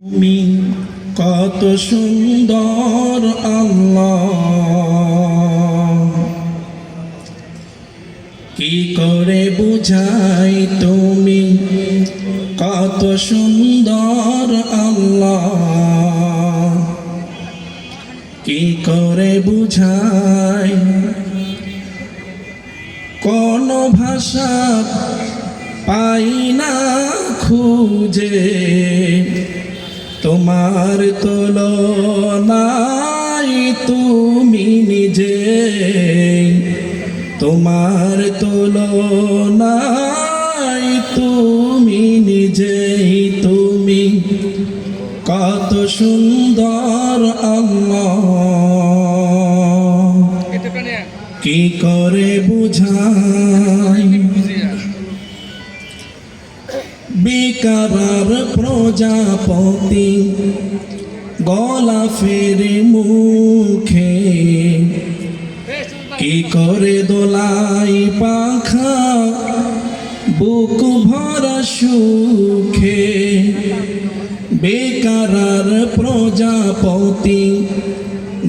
তুমি কত সুন্দর আল্লাহ। কি করে বুঝাই তুমি? কত সুন্দর আল্লাহ। কি করে বুঝাই? কোন ভাষা পাই না খুঁজে। তোমার তুলনাই তুমি নিজে তোমার তুলনাই তুমি নিজেই তুমি কত সুন্দর আল্লাহ। কি করে বুঝাই? বিকারার প্রজাপতি, গলা ফেরে মুখে, কি করে দোলাই পাখা, বুক ভরা সুখে? বেকারার প্রজাপতি,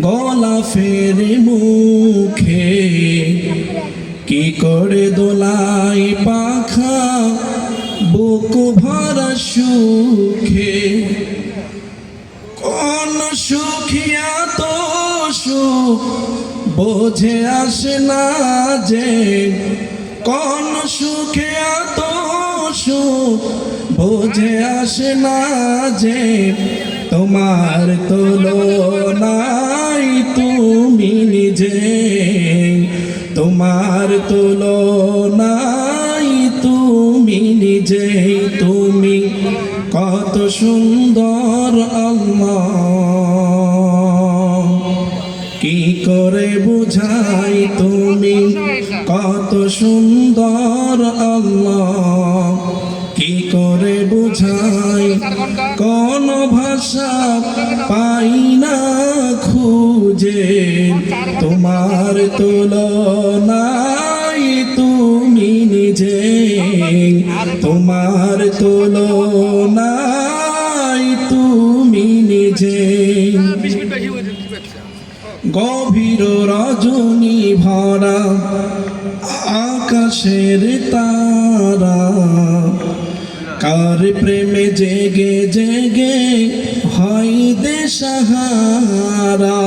গলা ফেরে মুখে, কি করে দোলাই পাখা? বুক ভরা সুখে, কোন সুখিয়া তো সুখ? বোঝে আসে না যে কোন সুখে তো সুখ? বোঝে আসে না যে তোমার তুলনাই তুমি নিজে। তোমার নিজে তুমি কত সুন্দর আল্লাহ। কি করে বুঝাই তুমি কত সুন্দর আল্লাহ। কি করে বুঝাই কোন ভাষা পাই না খুঁজে? তোমার তুলনাই তোমার তুলনাই তুমি নিজে গভীর রজনী ভরা আকাশের তারা। কার প্রেমে জেগে জেগে হয় দেশাহারা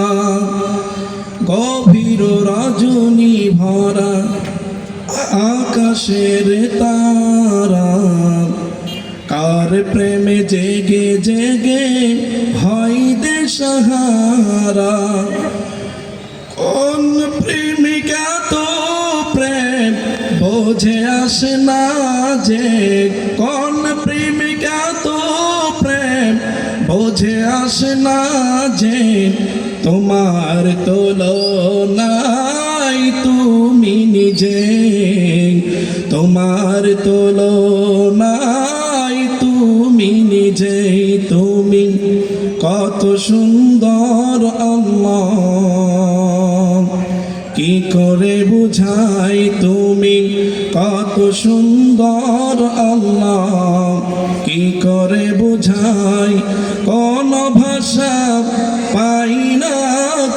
গভীর রজনী ভরা আকাশের তারা, কার প্রেমে জেগে জেগে হয় দেশাহারা কোন প্রেমিকা তো প্রেম বোঝে আসে না যে, কোন প্রেমিকা তো প্রেম বোঝে আসে না যে, তোমার তুলনাই তুমি নিজে, তোমার তুলনাই তুমি নিজে, তুমি কত সুন্দর আল্লাহ। কি করে বুঝাই তুমি কত সুন্দর আল্লাহ? কি করে বুঝাই কোন ভাষা পাই না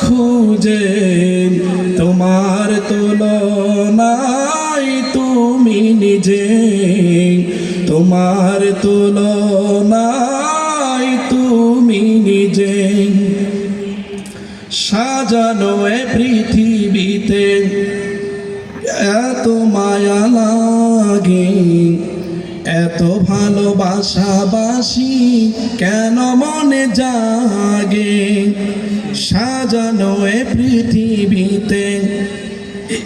খুঁজে? তুলনাই তুমি নিজে, তোমার তুলো তুলনাই তুমি নিজে। সাজানো এ পৃথিবীতে এত মায়া লাগে, এত ভালোবাসাবাসি কেন মনে জাগে? সাজানো এ পৃথিবীতে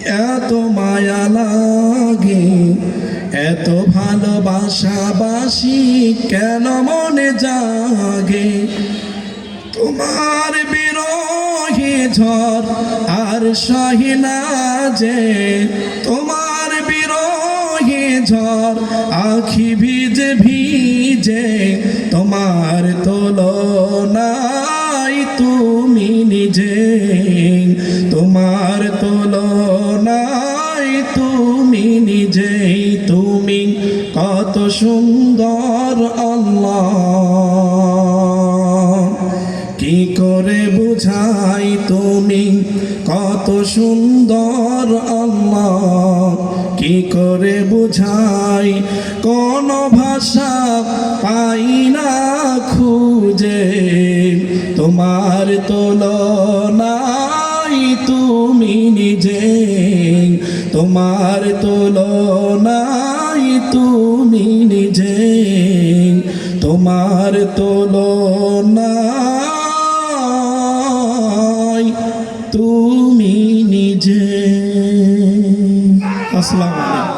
এত মায়া লাগে, এত ভালোবাসাবাসি কেন মনে জাগে? তোমার বিরহে ঝড় আর সহিনা যে, তোমার বিরহে ঝড় আখি ভিজে ভিজে, তোমার তুলনাই তুমি নিজে। কত সুন্দর আল্লাহ। কি করে বুঝাই? কোন ভাষা পাই না খুঁজে। তোমার তুলনাই তুমি নিজে। তোমার তুলনাই তুমি নিজে। তোমার তুলনাই তুমি আসসালামু আলাইকুম।